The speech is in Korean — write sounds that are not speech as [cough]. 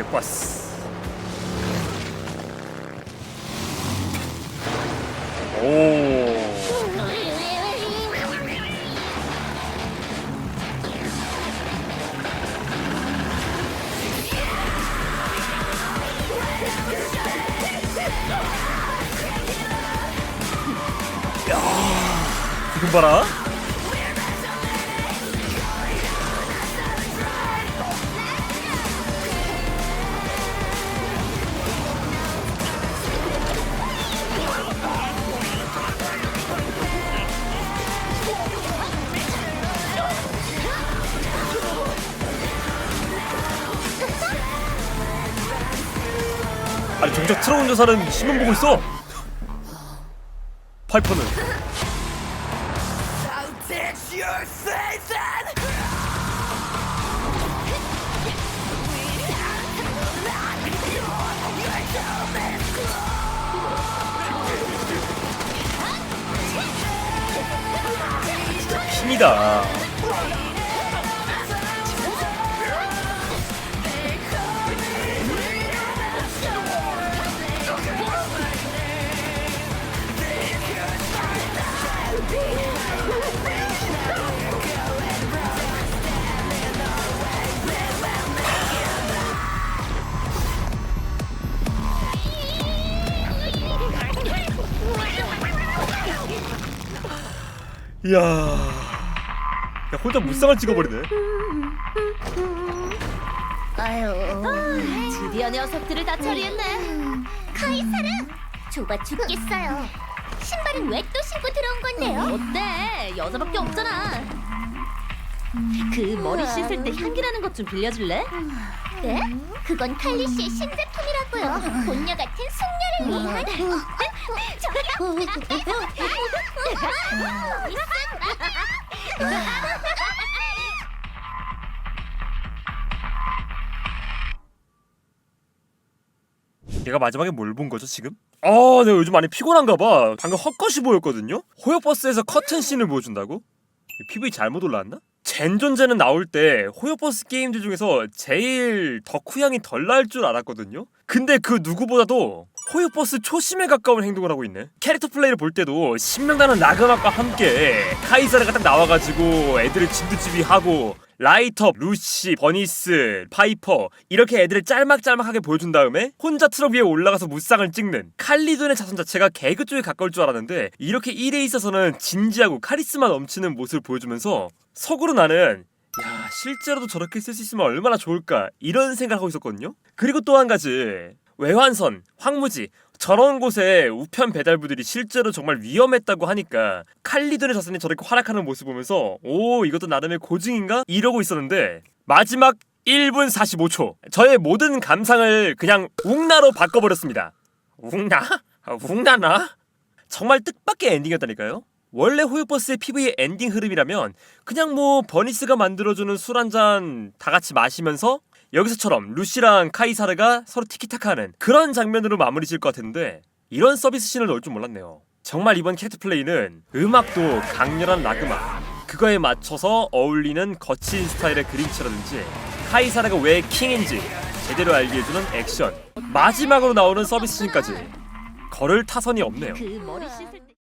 버스. 오. 봐라 아니 정작 트럭 운전사는 신문 보고 있어. 파이퍼는 힘이다 이야 야 혼자 무쌍을 찍어버리네 아유, 드디어 녀석들을 다 처리했네. 카이사르 좁아 죽겠어요. 신발은 왜 또 신고 들어온 건데요? 어때? 여자밖에 없잖아. 그 머리 씻을 때 향기나는 것 좀 빌려줄래? 네? 그건 칼리 씨의 신제품이라고요. 본녀 같은 숙녀를 위한. 얘가 마지막에 뭘 본 거죠 지금? 아 내가 요즘 많이 피곤한가 봐 방금 헛것이 보였거든요? 호요버스에서 커튼 씬을 보여준다고? PV 잘못 올라왔나? 젠존제는 나올 때 호요버스 게임들 중에서 제일 덕후향이 덜 날 줄 알았거든요? 근데 그 누구보다도 호요버스 초심에 가까운 행동을 하고 있네. 캐릭터 플레이를 볼 때도 신명나는 나그막과 함께 카이사르가 딱 나와가지고 애들을 진두지휘하고 라이터, 루시, 버니스, 파이퍼 이렇게 애들을 짤막짤막하게 보여준 다음에 혼자 트럭 위에 올라가서 무쌍을 찍는 칼리돈의 자손 자체가 개그 쪽에 가까울 줄 알았는데 이렇게 일에 있어서는 진지하고 카리스마 넘치는 모습을 보여주면서 속으로 나는 야 실제로도 저렇게 쓸 수 있으면 얼마나 좋을까? 이런 생각을 하고 있었거든요. 그리고 또 한 가지 외환선, 황무지 저런 곳에 우편 배달부들이 실제로 정말 위험했다고 하니까 칼리돈의 자손이 저렇게 활약하는 모습 보면서 오 이것도 나름의 고증인가? 이러고 있었는데 마지막 1분 45초 저의 모든 감상을 그냥 웅나로 바꿔버렸습니다 웅나? 아, [laughs] 웅나나? 정말 뜻밖의 엔딩이었다니까요 원래 호요버스의 PV의 엔딩 흐름이라면 그냥 뭐 버니스가 만들어주는 술 한 잔 다 같이 마시면서 여기서처럼 루시랑 카이사르가 서로 티키타카하는 그런 장면으로 마무리 지을 것 같은데 이런 서비스 씬을 넣을 줄 몰랐네요. 정말 이번 캐릭터 플레이는 음악도 강렬한 락음악 그거에 맞춰서 어울리는 거친 스타일의 그림체라든지 카이사르가 왜 킹인지 제대로 알게 해주는 액션 마지막으로 나오는 서비스 씬까지 걸을 타선이 없네요. 그.